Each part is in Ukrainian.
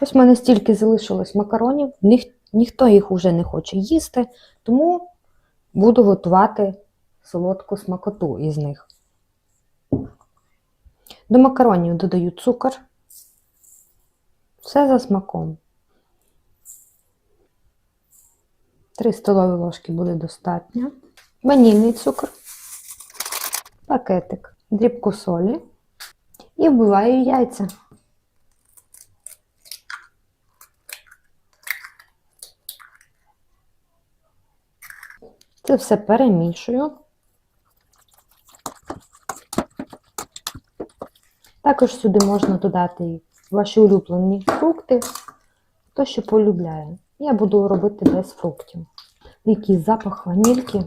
Ось в мене стільки залишилось макаронів, ніх, ніхто їх уже не хоче їсти, тому буду готувати солодку смакоту із них. До макаронів додаю цукор. Все за смаком. 3 столові ложки буде достатньо. Ванільний цукор, пакетик, дрібку солі і вбиваю яйця. Це все перемішую. Також сюди можна додати ваші улюблені фрукти, хто що полюбляє. Я буду робити без фруктів. Який запах ванільки.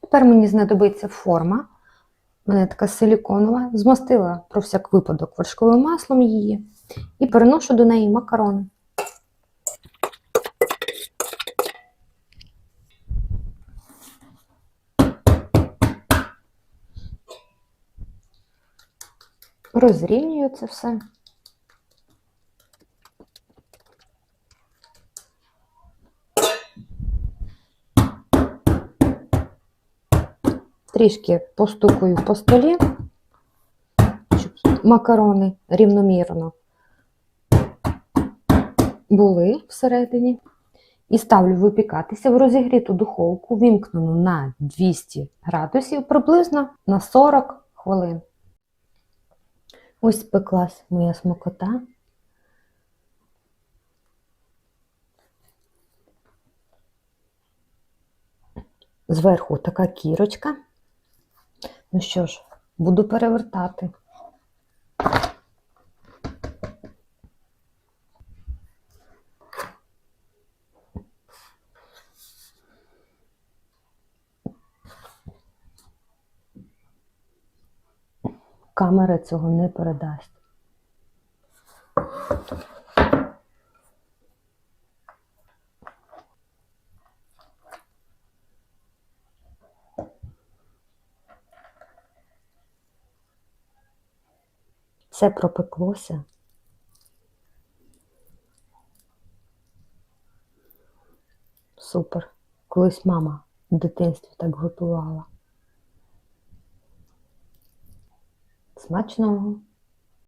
Тепер мені знадобиться форма. У мене така силіконова. Змастила про всяк випадок вершковим маслом її і переношу до неї макарони. Розрівнюю це все. Трішки постукаю по столі, щоб макарони рівномірно були всередині. І ставлю випікатися в розігріту духовку, вімкнену на 200 градусів, приблизно на 40 хвилин. Ось спеклась моя смокота. Зверху така кірочка. Ну що ж, буду перевертати. Камера цього не передасть. Все пропеклося. Супер. Колись мама в дитинстві так готувала. Смачного!